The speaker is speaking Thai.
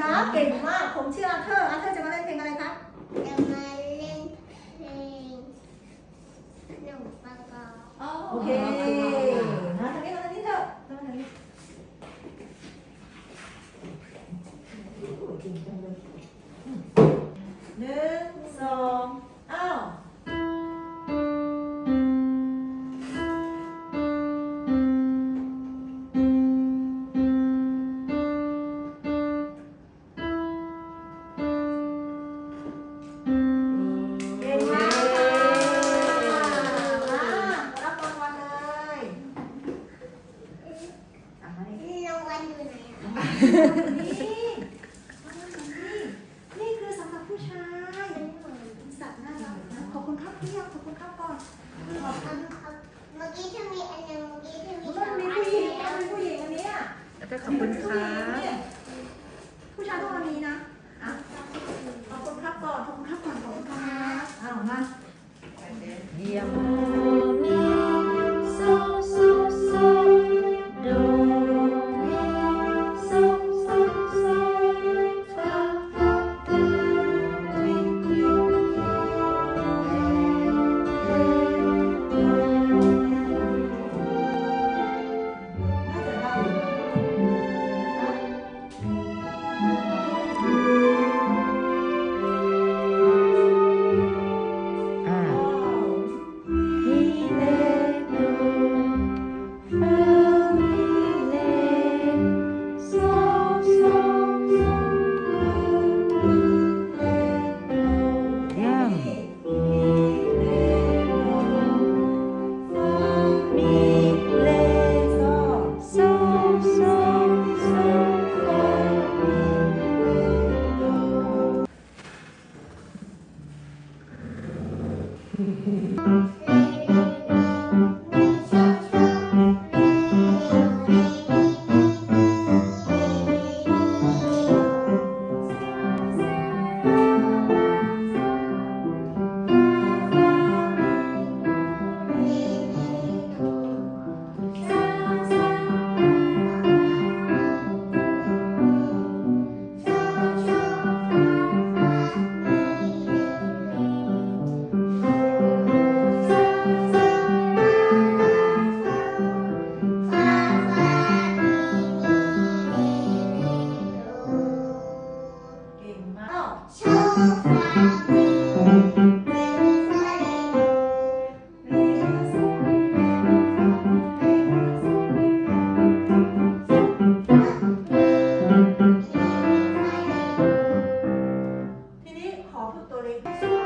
ครับ เก่งมาก ผมชื่ออาเธอร์ อาเธอร์จะมาเล่นเพลงอะไรครับ จะมาเล่นเพลงขนมปังกรอบโอเค นี่คือสำหรับผู้ชายสัตว์น่ารักนะขอบคุณครับพี่ขอบคุณครับก่อนขอบคุณครับเมื่อกี้ที่มีอันนึงเมื่อกี้ที่มีแล้วมีผู้หญิงมีผู้หญิงอันนี้อะขอบคุณครับผู้ชายต้องมีนะ Hmm. の